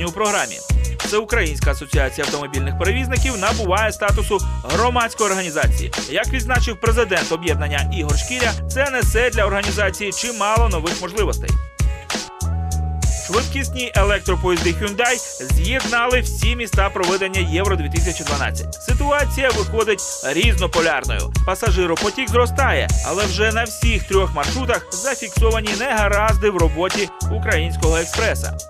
Сьогодні у програмі Всеукраїнська асоціація автомобільних перевізників набуває статусу громадської організації. Як відзначив президент об'єднання Ігор Шкіря, це несе для організації чимало нових можливостей. Швидкісні електропоїзди Hyundai з'єднали всі міста проведення Євро 2012. Ситуація виходить різнополярною. Пасажиропотік зростає, але вже на всіх трьох маршрутах зафіксовані негаразди в роботі українського експреса.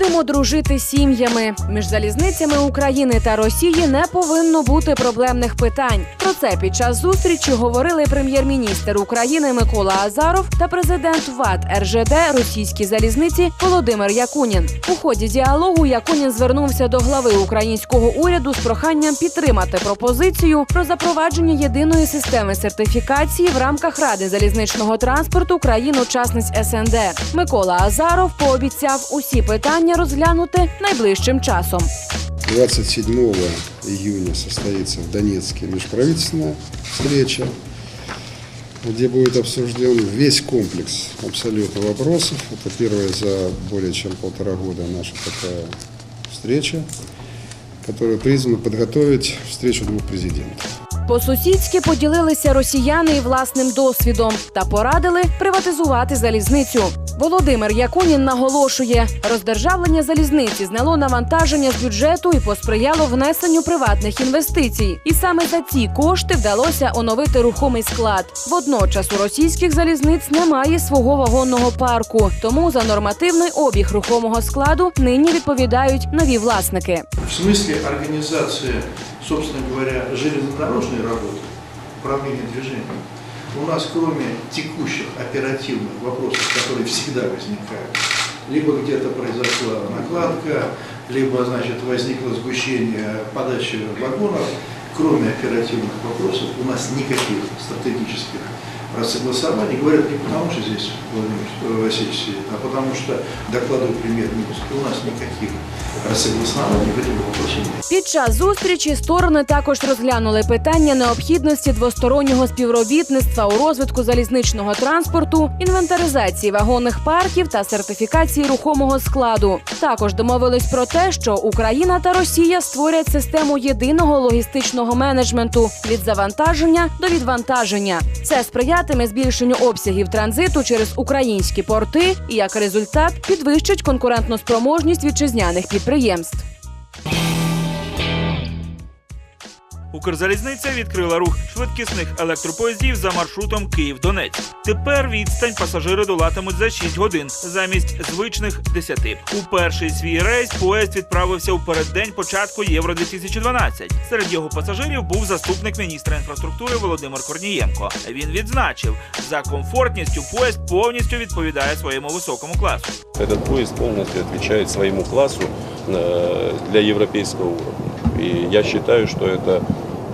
Будемо дружити сім'ями. Між залізницями України та Росії не повинно бути проблемних питань. Про це під час зустрічі говорили прем'єр-міністр України Микола Азаров та президент ВАТ РЖД Російські залізниці Володимир Якунін. У ході діалогу Якунін звернувся до глави українського уряду з проханням підтримати пропозицію про запровадження єдиної системи сертифікації в рамках Ради залізничного транспорту країн-учасниць СНД. Микола Азаров пообіцяв усі питання розглянути найближчим часом. 27 июня состоится в Донецке межправительственная встреча, где будет обсужден весь комплекс абсолютно вопросов. Это первая за более чем полтора года наша такая встреча, которая призвана подготовить встречу двух президентов. По-сусідськи поділилися росіяни і власним досвідом та порадили приватизувати залізницю. Володимир Якунін наголошує, роздержавлення залізниці зняло навантаження з бюджету і посприяло внесенню приватних інвестицій. І саме за ці кошти вдалося оновити рухомий склад. Водночас у російських залізниць немає свого вагонного парку, тому за нормативний обіг рухомого складу нині відповідають нові власники. В смысле организации, собственно говоря, железнодорожной работы, управления движением, у нас кроме текущих оперативных вопросов, которые всегда возникают, либо где-то произошла накладка, либо, значит, возникло сгущение подачи вагонов, кроме оперативных вопросов, у нас никаких стратегических согласований. Говорят не потому, что здесь Владимир Васильевич сидит, а потому что докладывает премьер-министр. У нас никаких согласований в этом вопросе нет. Під час зустрічі сторони також розглянули питання необхідності двостороннього співробітництва у розвитку залізничного транспорту, інвентаризації вагонних парків та сертифікації рухомого складу. Також домовились про те, що Україна та Росія створять систему єдиного логістичного менеджменту від завантаження до відвантаження. Це сприятиме збільшенню обсягів транзиту через українські порти і як результат підвищить конкурентноспроможність вітчизняних підприємств. Укрзалізниця відкрила рух швидкісних електропоїздів за маршрутом Київ-Донець. Тепер відстань пасажири долатимуть за 6 годин замість звичних 10. У перший свій рейс поїзд відправився у переддень початку Євро 2012. Серед його пасажирів був заступник міністра інфраструктури Володимир Корнієнко. Він відзначив, за комфортністю поїзд повністю відповідає своєму високому класу. Этот поезд полностью отвечает своему классу э, для европейского уровня. И я считаю, что это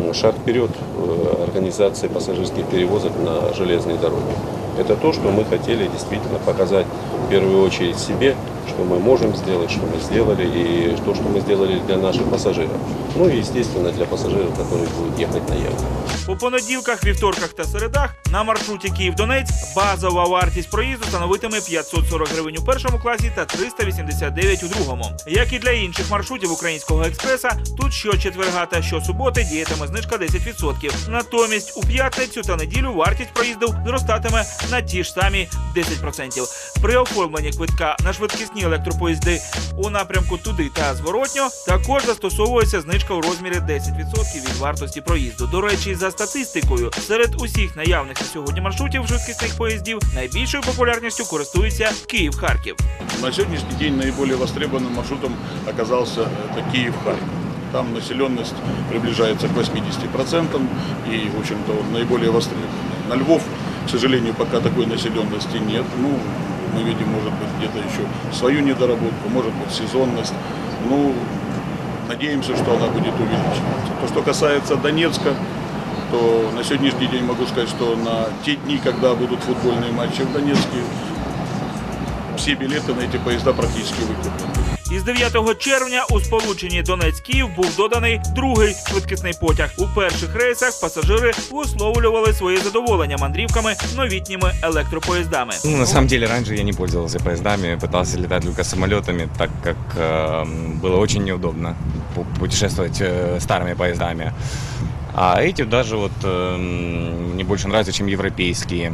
э, шаг вперед в организации пассажирских перевозок на железной дороге. Это то, что мы хотели действительно показать в первую очередь себе, что мы можем сделать, что мы сделали, и то, что мы сделали для наших пассажиров. Ну и, естественно, для пассажиров, которые будут ехать на Евро. У понеділках, вівторках та середах на маршруті Київ-Донець базова вартість проїзду становитиме 540 гривень у першому класі та 389 у другому. Як і для інших маршрутів українського експреса, тут щочетверга та щосуботи діятиме знижка 10%. Натомість у п'ятницю та неділю вартість проїзду зростатиме на ті ж самі 10%. При оформленні квитка на швидкісні електропоїзди у напрямку туди та зворотньо також застосовується знижка у розмірі 10% від вартості проїзду. До речі, за статистикою, серед усіх наявних на сьогодні маршрутів швидкісних поїздів найбільшою популярністю користується Київ-Харків. На сегодняшний день наиболее востребованным маршрутом оказался это Киев-Харьков. Там населенность приближается к 80% и, в общем-то, он наиболее востребованный. На Львов, к сожалению, пока такой населенности нет. Ну, мы видим, может быть, где-то еще свою недоработку, может быть, сезонность. Ну, надеемся, что она будет увеличиваться. То, что касается Донецка, то на сегодняшний день могу сказать, что на те дни, когда будут футбольные матчи в Донецке, все билеты на эти поезда практически выкуплены. Із 9 червня у сполученні Донець-Київ був доданий другий швидкісний потяг. У перших рейсах пасажири висловлювали своє задоволення мандрівками новітніми електропоїздами. Ну, на самом деле, раньше я не пользовался поездами, пытался летать только самолетами, так как э, было очень неудобно пу- путешествовать э, старыми поездами. А эти даже вот э, мне больше нравятся, чем европейские.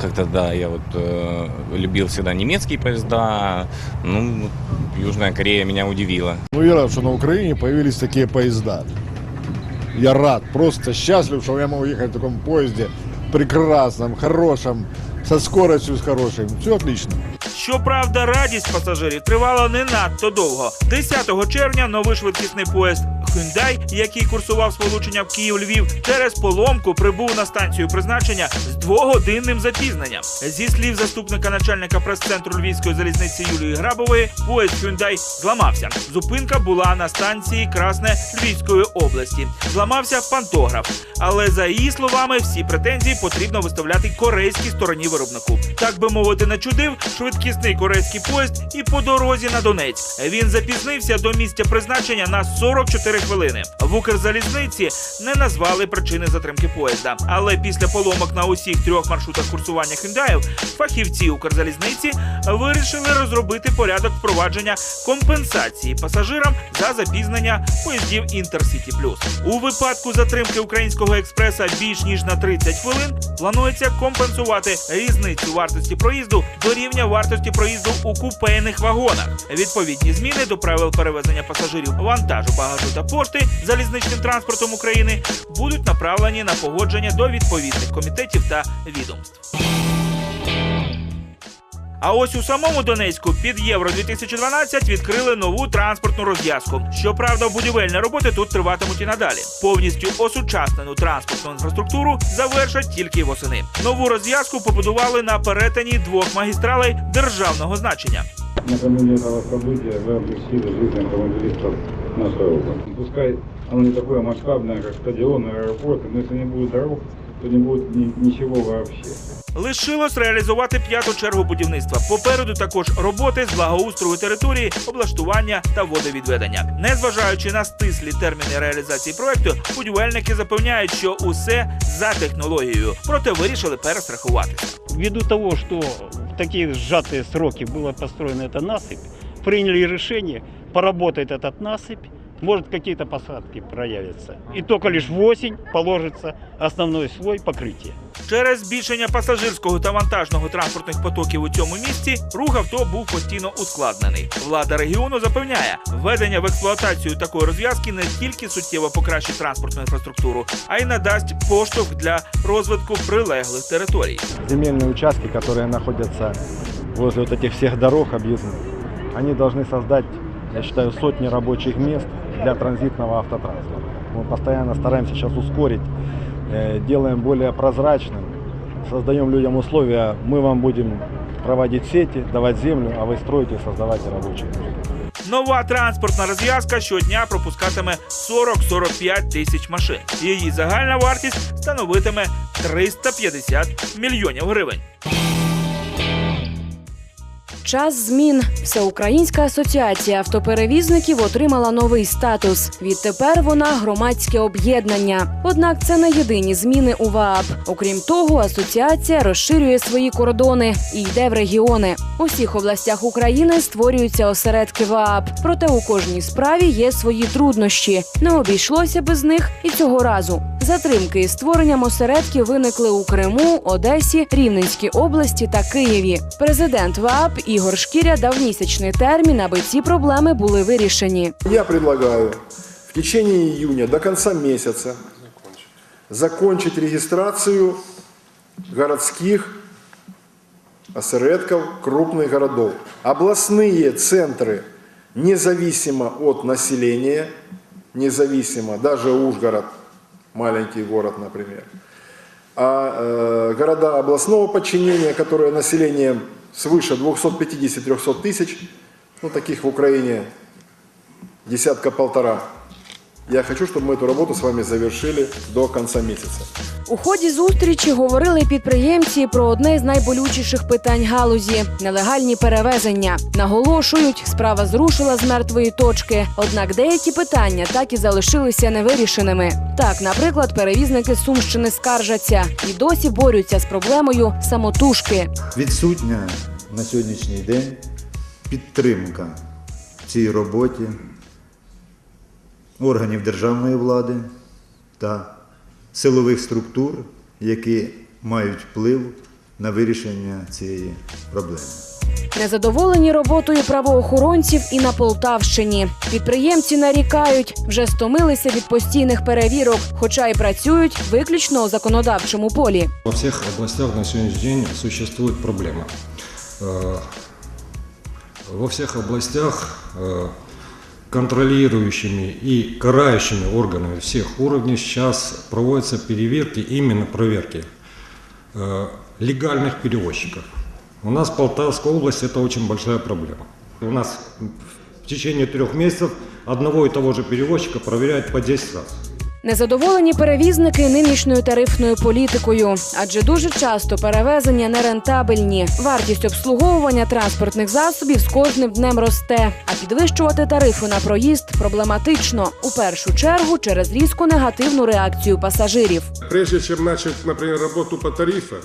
Как-то да, я вот э, любил всегда немецкие поезда. Ну, Южная Корея меня удивила. Ну, я рад, что на Украине появились такие поезда. Я рад, просто счастлив, что я могу ехать в таком поезде прекрасном, хорошем, со скоростью с хорошей. Все отлично. Щоправда, радість пасажирів тривала не надто довго. 10 червня новий швидкісний поїзд Hyundai, який курсував сполучення в Київ-Львів, через поломку прибув на станцію призначення з двогодинним запізненням. Зі слів заступника начальника прес-центру Львівської залізниці Юлії Грабової, поїзд Hyundai зламався. Зупинка була на станції Красне Львівської області. Зламався пантограф. Але за її словами, всі претензії потрібно виставляти корейській стороні виробнику. Так би мовити, начудив швидкісний корейський поїзд і по дорозі на Донець. Він запізнився до місця призначення на 44 хвилини. В Укрзалізниці не назвали причини затримки поїзда. Але після поломок на усіх трьох маршрутах курсування Хюндаїв фахівці Укрзалізниці вирішили розробити порядок впровадження компенсації пасажирам за запізнення поїздів Інтерсіті Плюс. У випадку затримки українського експреса більш ніж на 30 хвилин планується компенсувати різницю вартості проїзду до рівня вартості проїзду у купейних вагонах. Відповідні зміни до правил перевезення пасажирів вантажу, багажу та пошти залізничним транспортом України будуть направлені на погодження до відповідних комітетів та відомств. А ось у самому Донецьку під Євро 2012 відкрили нову транспортну розв'язку. Щоправда, будівельні роботи тут триватимуть і надалі. Повністю осучаснену транспортну інфраструктуру завершать тільки восени. Нову розв'язку побудували на перетині двох магістралей державного значення. Накануне этого события вы облегчили жизнь автомобилистов нашей области. Пускай оно не такое масштабное, как стадион, аэропорт, но если не будет дорог, то не будет ни- ничего вообще. Лишилось реалізувати п'яту чергу будівництва. Попереду також роботи з благоустрою території, облаштування та водовідведення. Незважаючи на стислі терміни реалізації проекту, будівельники запевняють, що усе за технологією, проте вирішили перестрахуватися. Ввиду того, что в такие сжатые сроки была построена эта насыпь, приняли решение поработать этот насыпь, может какие-то посадки проявятся. И только лишь в осень положится основной слой покрытия. Через збільшення пасажирського та вантажного транспортних потоків у цьому місці рух авто був постійно ускладнений. Влада регіону запевняє, введення в експлуатацію такої розв'язки не тільки суттєво покращить транспортну інфраструктуру, а й надасть поштовх для розвитку прилеглих територій. земельные участки, которые находятся возле вот этих всех дорог объездных, они должны создать, я считаю, сотни рабочих мест для транзитного автотранспорта. Мы постоянно стараемся сейчас ускорить, э, делаем более прозрачным, создаем людям условия, мы вам будем проводить сети, давать землю, а вы строите и создавайте рабочие места. Нова транспортна розв'язка щодня пропускатиме 40-45 тисяч машин. Її загальна вартість становитиме 350 мільйонів гривень. Час змін. Всеукраїнська асоціація автоперевізників отримала новий статус. Відтепер вона громадське об'єднання. Однак це не єдині зміни у ВААП. Окрім того, асоціація розширює свої кордони і йде в регіони. У всіх областях України створюються осередки ВААП. Проте у кожній справі є свої труднощі. Не обійшлося без них і цього разу. Затримки із створенням осередків виникли у Криму, Одесі, Рівненській області та Києві. Президент ВААП Ігор Шкіря дав місячний термін, аби ці проблеми були вирішені. Я предлагаю в течение июня до конца месяца закончить регистрацию городских осередков крупных городов. Областные центры, независимо от населения, независимо, даже Ужгород, маленький город, например, а э, города областного подчинения, которые населением свыше 250-300 тысяч, ну таких в Украине десятка-полтора, Я хочу, чтобы мы эту работу с вами завершили до конца месяца. У ході зустрічі говорили й підприємці про одне з найболючіших питань галузі нелегальні перевезення. Наголошують, справа зрушила з мертвої точки. Однак деякі питання так і залишилися невирішеними. Так, наприклад, перевізники з Сумщини скаржаться і досі борються з проблемою самотужки. Відсутня на сьогоднішній день підтримка в цій роботі органів державної влади та силових структур, які мають вплив на вирішення цієї проблеми. Незадоволені роботою правоохоронців і на Полтавщині. Підприємці нарікають, вже стомилися від постійних перевірок, хоча й працюють виключно у законодавчому полі. Во всех областях на сегодняшний день существует проблема. Э, Во всех областях э, контролирующими и карающими органами всех уровней сейчас проводятся переверки, именно проверки э, легальных перевозчиков. У нас Полтавская область это очень большая проблема. У нас в течение трех месяцев одного и того же перевозчика проверяют по 10 раз. Незадоволені перевізники нинішньою тарифною політикою, адже дуже часто перевезення нерентабельні. Вартість обслуговування транспортних засобів з кожним днем росте. А підвищувати тарифи на проїзд проблематично у першу чергу через різку негативну реакцію пасажирів. Прежде чем начать, например, работу по тарифам,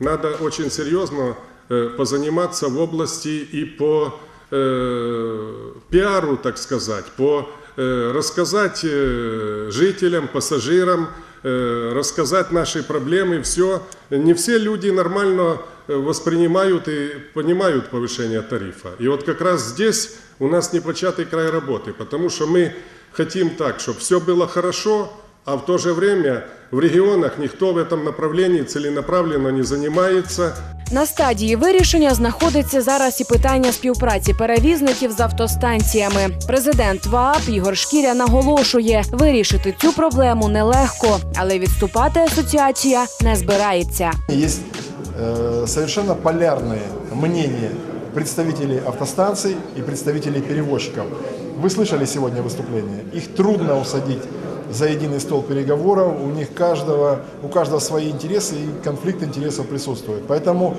надо очень серьезно э, позаниматься в области и по э, пиару, так сказать, по э, рассказать э, жителям, пассажирам, э, рассказать наши проблемы, все. Не все люди нормально э, воспринимают и понимают повышение тарифа. И вот как раз здесь у нас непочатый край работы, потому что мы хотим так, чтобы все было хорошо, а в то же время в регионах никто в этом направлении целенаправленно не занимается. На стадії вирішення знаходиться зараз і питання співпраці перевізників з автостанціями. Президент ВААП Ігор Шкіря наголошує, вирішити цю проблему нелегко, але відступати асоціація не збирається. Есть э, совершенно полярные мнения представителей автостанций и представителей перевозчиков. Вы слышали сегодня выступление? Их трудно усадить за единый стол переговоров, у них каждого, у каждого свои интересы и конфликт интересов присутствует. Поэтому,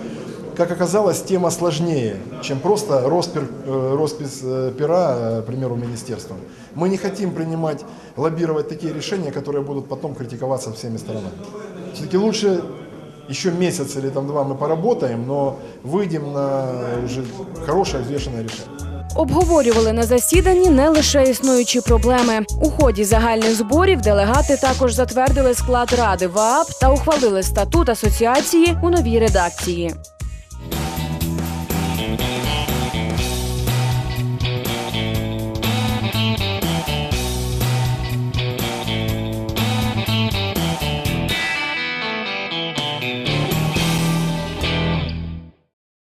как оказалось, тема сложнее, чем просто роспер, э, роспись э, пера, э, к примеру, министерством. Мы не хотим принимать, лоббировать такие решения, которые будут потом критиковаться всеми сторонами. Все-таки лучше еще месяц или там два мы поработаем, но выйдем на уже хорошее, взвешенное решение. Обговорювали на засіданні не лише існуючі проблеми. У ході загальних зборів делегати також затвердили склад ради ВААП та ухвалили статут асоціації у новій редакції.